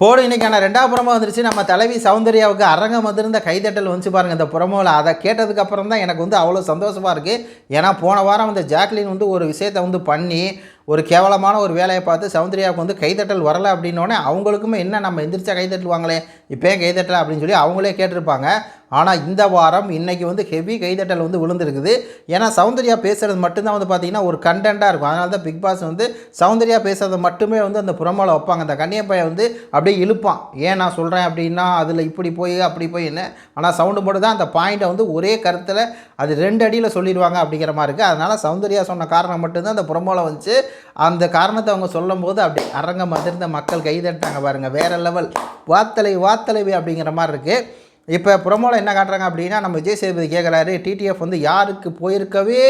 போடு இன்னைக்கான ரெண்டாவது புறமோ வந்துருச்சு. நம்ம தலைவி சௌந்தர்யாவுக்கு அரங்கம் வந்திருந்த கைதட்டல் வந்துச்சு பாருங்கள் இந்த புறமோவில் அதை கேட்டதுக்கப்புறம் தான் எனக்கு வந்து அவ்வளோ சந்தோஷமாக இருக்குது ஏன்னா போன வாரம் வந்து ஜாக்லின் வந்து ஒரு விஷயத்தை வந்து பண்ணி ஒரு கேவலமான ஒரு வேலையை பார்த்து சௌந்தர்யாவுக்கு வந்து கைதட்டல் வரல அப்படின்னோடனே அவங்களுக்குமே என்ன நம்ம எந்திரிச்சா கைதட்டுவாங்களே இப்போ கைதட்டலை அப்படின்னு சொல்லி அவங்களே கேட்டிருப்பாங்க. ஆனால் இந்த வாரம் இன்றைக்கி வந்து ஹெவி கைதட்டல் வந்து விழுந்திருக்குது. ஏன்னா சௌந்தர்யா பேசுகிறது மட்டும்தான் வந்து பார்த்திங்கன்னா ஒரு கண்டென்ட்டாக இருக்கும். அதனால தான் பிக் பாஸ் வந்து சௌந்தர்யா பேசுகிறத மட்டுமே வந்து அந்த புறமால வைப்பாங்க. அந்த கன்னியப்பையை வந்து அப்படியே இழுப்பான். ஏன் நான் சொல்கிறேன் அப்படின்னா அதில் இப்படி போய் அப்படி போய் என்ன? ஆனால் சவுண்டு மட்டும் தான் அந்த பாயிண்ட்டை வந்து ஒரே கருத்தில் அது ரெண்டு அடியில் சொல்லிடுவாங்க அப்படிங்கிற மாதிரி இருக்குது அதனால் சௌந்தர்யா சொன்ன காரணம் மட்டும்தான் அந்த புறமோல வந்துச்சு. அந்த காரணத்தை அவங்க சொல்லும் போது அப்படி அரங்கம் அதிர்ந்த மக்கள் கைதட்டாங்க பாருங்கள் வேறு லெவல். வாத்தலை வாத்தலைவி அப்படிங்கிற மாதிரி இருக்குது இப்போ ப்ரொமோவில் என்ன காட்டுறாங்க அப்படின்னா நம்ம விஜய் சேதுபதி கேட்குறாரு டிடிஎஃப் வந்து யாருக்கு போயிருக்கவே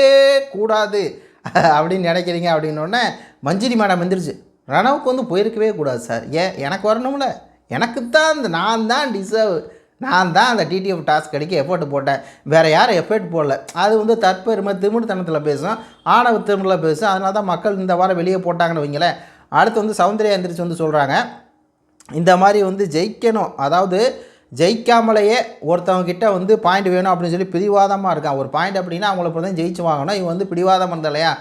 கூடாது அப்படின்னு நினைக்கிறீங்க அப்படின்னோடனே மஞ்சிரி மேடம் வந்துருச்சு ரணவுக்கு வந்து போயிருக்கவே கூடாது சார். ஏன்? எனக்கு வரணும்ல. எனக்கு தான் அந்த நான் தான் டிசர்வ் நான் தான் அந்த டிடிஎஃப் டாஸ்க் அடிக்க எஃபர்ட் போட்டேன். வேறு யாரும் எஃபர்ட் போடல. அது வந்து தற்பெருமை திருமணத்தனத்தில் பேசும். ஆணவ திருமணத்தில் பேசும். அதனால தான் மக்கள் இந்த வாரம் வெளியே போட்டாங்கன்னு வைங்களேன். அடுத்து வந்து சௌந்தர்யா எந்திரிச்சு வந்து சொல்கிறாங்க இந்த மாதிரி வந்து ஜெயிக்கணும். அதாவது ஜெயிக்காமலேயே ஒருத்தவங்கிட்ட வந்து பாயிண்ட் வேணும் அப்படின்னு சொல்லி பிடிவாதமாக இருக்கான். ஒரு பாயிண்ட் அப்படின்னா அவங்கள இப்போ தான் ஜெயிச்சு வாங்கணும். இவன் வந்து பிடிவாதம் இருந்தா இல்லையா?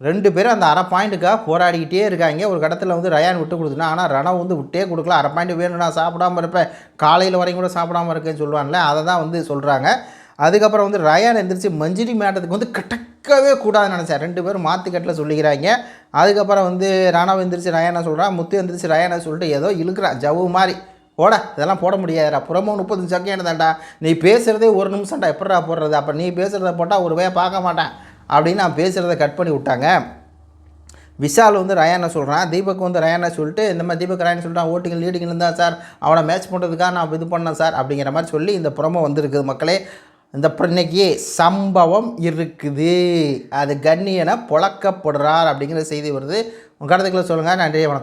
ரெண்டு பேரும் அந்த அரை பாயிண்ட்டுக்காக போராடிக்கிட்டே இருக்காங்க. ஒரு கடத்தில் வந்து ரயான் விட்டு கொடுத்துனா ஆனால் ரணவ் வந்து விட்டே கொடுக்கல. அரை பாயிண்ட் வேணும் நான் சாப்பிடாம இருப்பேன். காலையில் வரைக்கும் கூட சாப்பிடாம இருக்கேன்னு சொல்லுவாங்கல்ல அதை தான் வந்து சொல்கிறாங்க அதுக்கப்புறம் வந்து ரயான் எந்திரிச்சு மஞ்சிரி மேட்டத்துக்கு வந்து கட்டக்கவே கூடாதுன்னு நினச்சேன் ரெண்டு பேரும் மாற்றுக்கட்டில் சொல்லிக்கிறாங்க. அதுக்கப்புறம் வந்து ராணா எந்திரிச்சு ரயானை சொல்கிறான் முத்து எந்திரிச்சு ரயானை சொல்லிட்டு ஏதோ இழுக்கிறான். ஜவு மாதிரி. போட இதெல்லாம் போட முடியாதுடா. புறமோ முப்பது செகண்ட் தான்டா. நீ பேசுகிறதே ஒரு நிமிஷம்டா. எப்படா போடுறது? அப்போ நீ பேசுகிறத போட்டால் ஒரு வே பார்க்க மாட்டேன். அப்படின்னு நான் பேசுகிறத கட் பண்ணி விட்டாங்க. விஷால் வந்து ரயானை சொல்கிறான் தீபக் வந்து ரயானை சொல்லிட்டு இந்த மாதிரி தீபக் ரயானை சொல்லிட்டான் ஓட்டிங் லீடிங் இருந்தால் சார் அவனை மேட்ச் பண்ணுறதுக்காக நான் இது பண்ணேன் சார் அப்படிங்கிற மாதிரி சொல்லி இந்த புறமோ வந்திருக்குது மக்களே. இந்த பிர- இன்னைக்கு சம்பவம் இருக்குது. அது கண்ணியனை புழக்கப்படுறார் அப்படிங்கிற செய்தி வருது. உங்கள் கருத்துக்களை சொல்லுங்கள் நன்றி வணக்கம்.